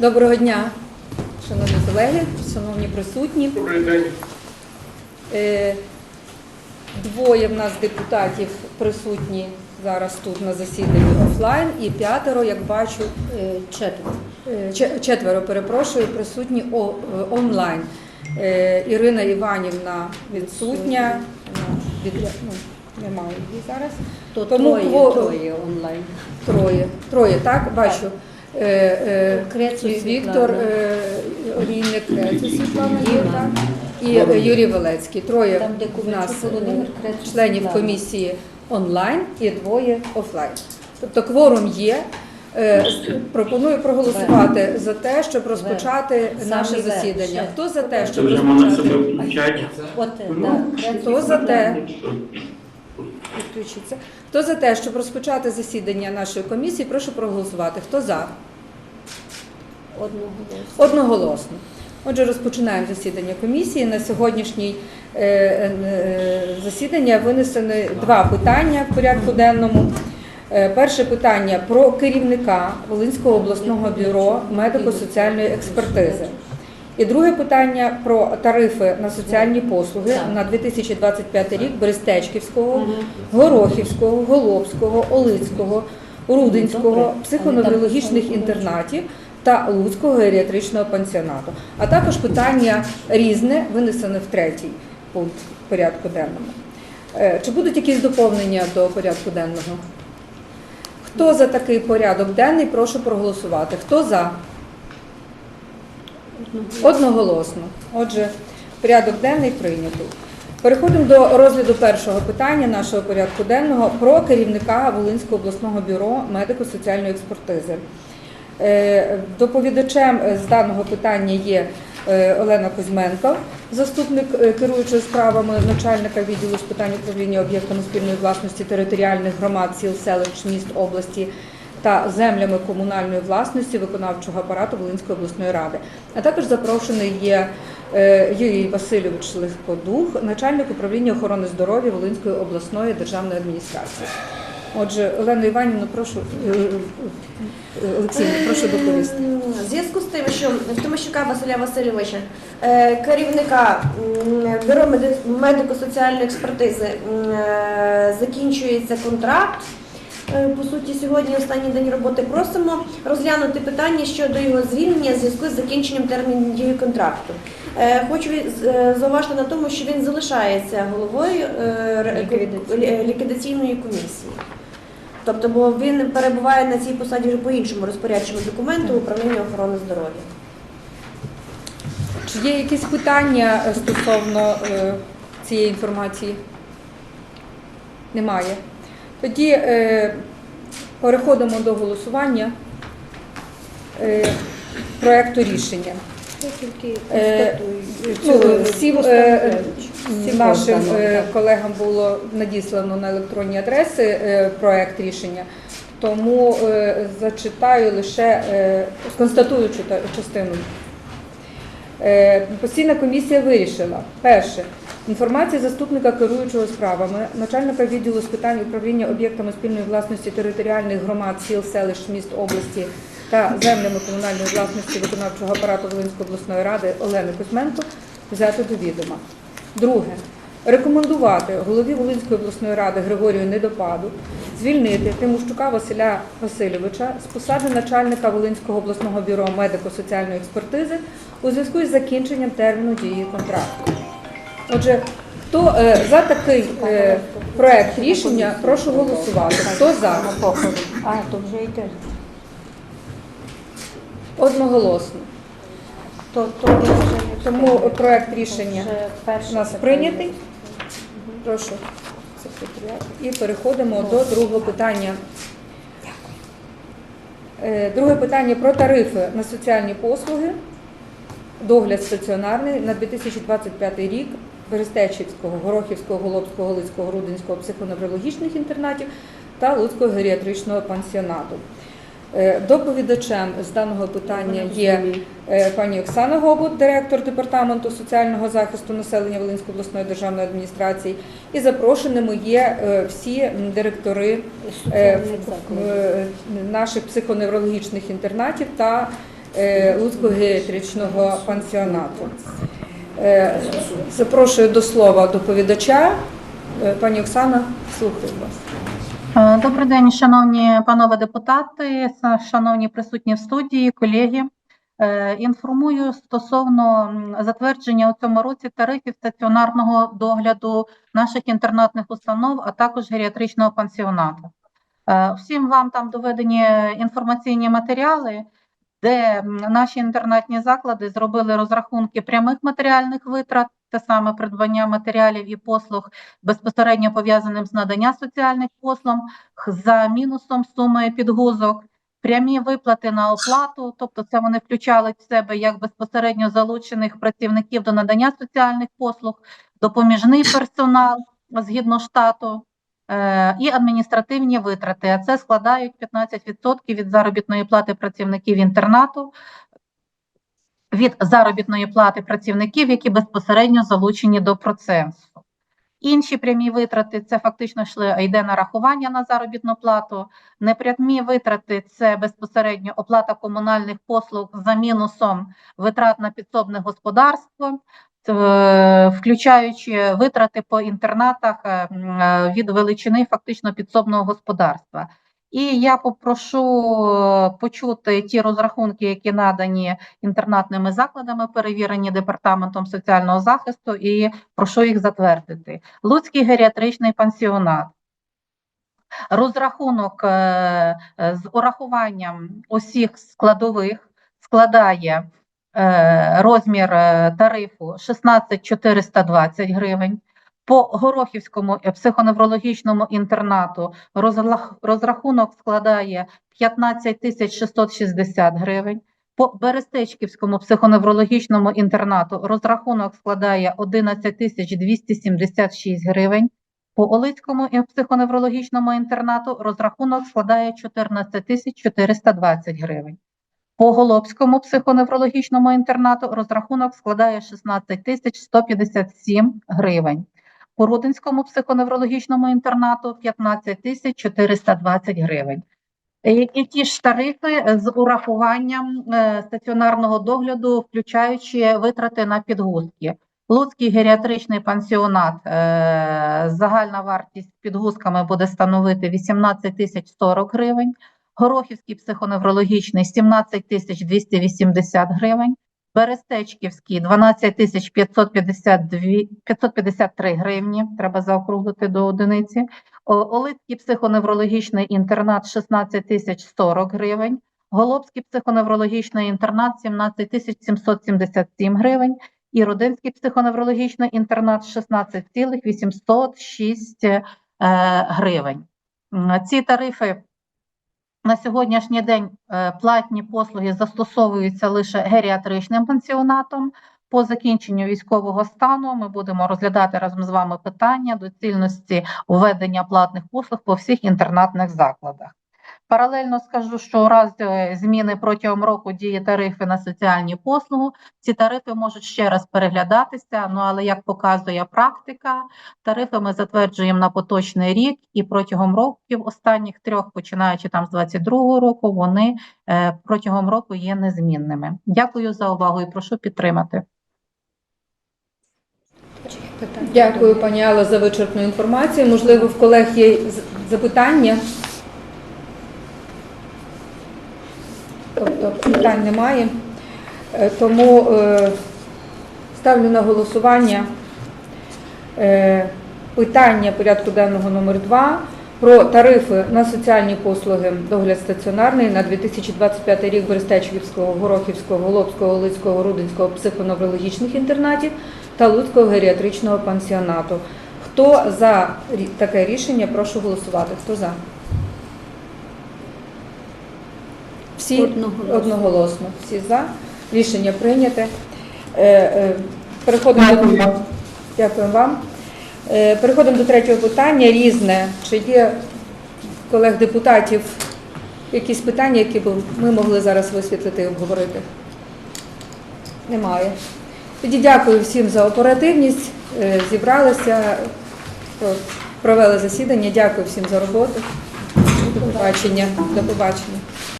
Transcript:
Доброго дня, шановні колеги, шановні присутні. Добрий день. Е, Двоє в нас депутатів присутні зараз тут на засіданні офлайн, і п'ятеро, як бачу, Е, Четверо. е, четверо, перепрошую, присутні онлайн. Ірина Іванівна відсутня, ну, немає її зараз. То Тому троє, кво- троє онлайн. Троє, троє, так, бачу. Е, е, Крецу Світлана. Віктор е, Олійник, Крецу Світлана І Юрій Велецький. Троє у нас членів комісії онлайн і двоє офлайн. Тобто кворум є. Пропоную проголосувати за те, щоб розпочати наше засідання. Хто за те, щоб розпочати? Хто за те? Світлана. Відключиться. Хто за те, щоб розпочати засідання нашої комісії, прошу проголосувати. Хто за? Одного голосу. Одноголосно. Отже, розпочинаємо засідання комісії. На сьогоднішній е, е, засідання винесені два питання в порядку денному. Е, Перше питання про керівника Волинського обласного бюро медико-соціальної експертизи. І друге питання про тарифи на соціальні послуги на 2025 рік Берестечківського, Горохівського, Голобського, Олицького, Рудинського, психоневрологічних інтернатів та Луцького геріатричного пансіонату. А також питання різне винесене в третій пункт порядку денному. Е, Чи будуть якісь доповнення до порядку денного? Хто за такий порядок денний, прошу проголосувати. Хто за? Одноголосно. Отже, порядок денний прийнятий. Переходимо до розгляду першого питання нашого порядку денного про керівника Волинського обласного бюро медико-соціальної експертизи. Е, Доповідачем з даного питання є е, Олена Кузьменко, заступник е, керуючого справами начальника відділу з питань управління об'єктами спільної власності територіальних громад сіл, селищ, міст області та землями комунальної власності виконавчого апарату Волинської обласної ради. А також запрошений є е, Юрій Васильович Легкодух, начальник управління охорони здоров'я Волинської обласної державної адміністрації. Отже, Олена Іванівна, прошу е, е, прошу доповісти. В зв'язку з тим, що Тимощука Василя Васильовича, керівника бюро меди- медико-соціальної експертизи, закінчується контракт. Е, По суті, сьогодні останній день роботи просимо розглянути питання щодо його звільнення в зв'язку з закінченням терміну дії контракту. Е, Хочу е, зауважити на тому, що він залишається головою Ліквідаційної. комісії. Тобто, бо він перебуває на цій посаді вже по іншому розпорядчому документу управління охорони здоров'я. Чи є якісь питання стосовно цієї інформації? Немає. Тоді е, переходимо до голосування е, проекту рішення. Е. Ну, всім е, нашим е, колегам було надіслано на електронні адреси е, проект рішення, тому е, зачитаю лише е, констатуючу частину. Е, Постійна комісія вирішила перше. Інформація заступника керуючого справами, начальника відділу з питань управління об'єктами спільної власності територіальних громад, сіл, селищ, міст області та землями комунальної власності виконавчого апарату Волинської обласної ради Олени Кузьменко взяти до відома. Друге. Рекомендувати голові Волинської обласної ради Григорію Недопаду звільнити Тимощука Василя Васильовича з посади начальника Волинського обласного бюро медико-соціальної експертизи у зв'язку із закінченням терміну дії контракту. Отже, хто е, за такий е, проект рішення, прошу голосувати. Хто за? А, то вже йде. Одноголосно. То, то вже не Тому проект рішення Вже перше у нас прийнятий. Прошу секретаріат. І переходимо до другого питання. Е, Друге питання про тарифи на соціальні послуги, догляд стаціонарний на 2025 рік Берестечівського, Горохівського, Голобського, Голицького, Рудинського психоневрологічних інтернатів та Луцького геріатричного пансіонату. Е, Доповідачем з даного питання є е, пані Оксана Гобут, директор департаменту соціального захисту населення Волинської обласної державної адміністрації, і запрошеними є е, всі директори наших психоневрологічних інтернатів та Луцького геріатричного пансіонату. Е, Запрошую до слова доповідача. Е, Пані Оксана, слухаю вас. Е, Добрий день, шановні панове депутати, шановні присутні в студії, колеги. Інформую стосовно затвердження у цьому році тарифів стаціонарного догляду наших інтернатних установ, а також геріатричного пансіонату. Всім вам там доведені інформаційні матеріали, де наші інтернатні заклади зробили розрахунки прямих матеріальних витрат, те саме придбання матеріалів і послуг безпосередньо пов'язаним з надання соціальних послуг за мінусом суми підгузок, прямі виплати на оплату, тобто це вони включали в себе як безпосередньо залучених працівників до надання соціальних послуг, допоміжний персонал згідно штату. Е, І адміністративні витрати, а це складають 15% від заробітної плати працівників інтернату, від заробітної плати працівників, які безпосередньо залучені до процесу. Інші прямі витрати це фактично йшли, йде нарахування на заробітну плату. Непрямі витрати це безпосередньо оплата комунальних послуг за мінусом витрат на підсобне господарство, е, включаючи витрати по інтернатах е, е, від величини фактично підсобного господарства. І я попрошу е, почути ті розрахунки, які надані інтернатними закладами, перевірені департаментом соціального захисту, і прошу їх затвердити. Луцький геріатричний пансіонат. Розрахунок з урахуванням усіх складових складає розмір е, тарифу 16 420 гривень. По Горохівському е, психоневрологічному інтернату розрахунок складає 15 тисяч 660 гривень. По Берестечківському психоневрологічному інтернату розрахунок складає 11 тисяч 276 гривень. По Олицькому психоневрологічному інтернату розрахунок складає 14 тисяч 420 гривень. По Голобському психоневрологічному інтернату розрахунок складає 16 тисяч 157 гривень. По Рудинському психоневрологічному інтернату 15 тисяч 420 гривень. І ті ж тарифи з урахуванням е, стаціонарного догляду, включаючи витрати на підгузки. Луцький геріатричний пансіонат, е, загальна вартість підгузками буде становити 18 тисяч 40 гривень. Горохівський психоневрологічний 17 тисяч 280 гривень. Берестечківський 12 тисяч 553 гривні, треба заокруглити до одиниці. Олицький психоневрологічний інтернат 16 тисяч 40 гривень. Голобський психоневрологічний інтернат 17 тисяч 777 гривень. І Родинський психоневрологічний інтернат 16,806 е, гривень. Ці тарифи на сьогоднішній день е, платні послуги застосовуються лише геріатричним пансіонатом. По закінченню військового стану ми будемо розглядати разом з вами питання доцільності введення платних послуг по всіх інтернатних закладах. Паралельно скажу, що у разі зміни протягом року дії тарифи на соціальні послуги, ці тарифи можуть ще раз переглядатися. Ну але як показує практика, тарифи ми затверджуємо на поточний рік, і протягом років останніх трьох, починаючи там з 22-го року, вони е, протягом року є незмінними. Дякую за увагу і прошу підтримати. Дякую, пані Алла, за вичерпну інформацію. Можливо, в колег є запитання. Тобто питань немає. Е, Тому е, ставлю на голосування е, питання порядку денного номер 2 про тарифи на соціальні послуги догляд стаціонарний на 2025 рік Берестечківського, Горохівського, Голобського, Лицького, Рудинського психоневрологічних інтернатів та Луцького геріатричного пансіонату. Хто за таке рішення, прошу голосувати. Хто за? Всі Одноголосно. одноголосно. Всі за. Рішення прийняте. Е, е, Переходимо до Дякую вам. Е, Переходимо до третього питання. Різне. Чи є колег депутатів якісь питання, які б ми могли зараз висвітлити і обговорити? Немає. Тоді дякую всім за оперативність. Зібралися, провели засідання. Дякую всім за роботу. До побачення. До побачення.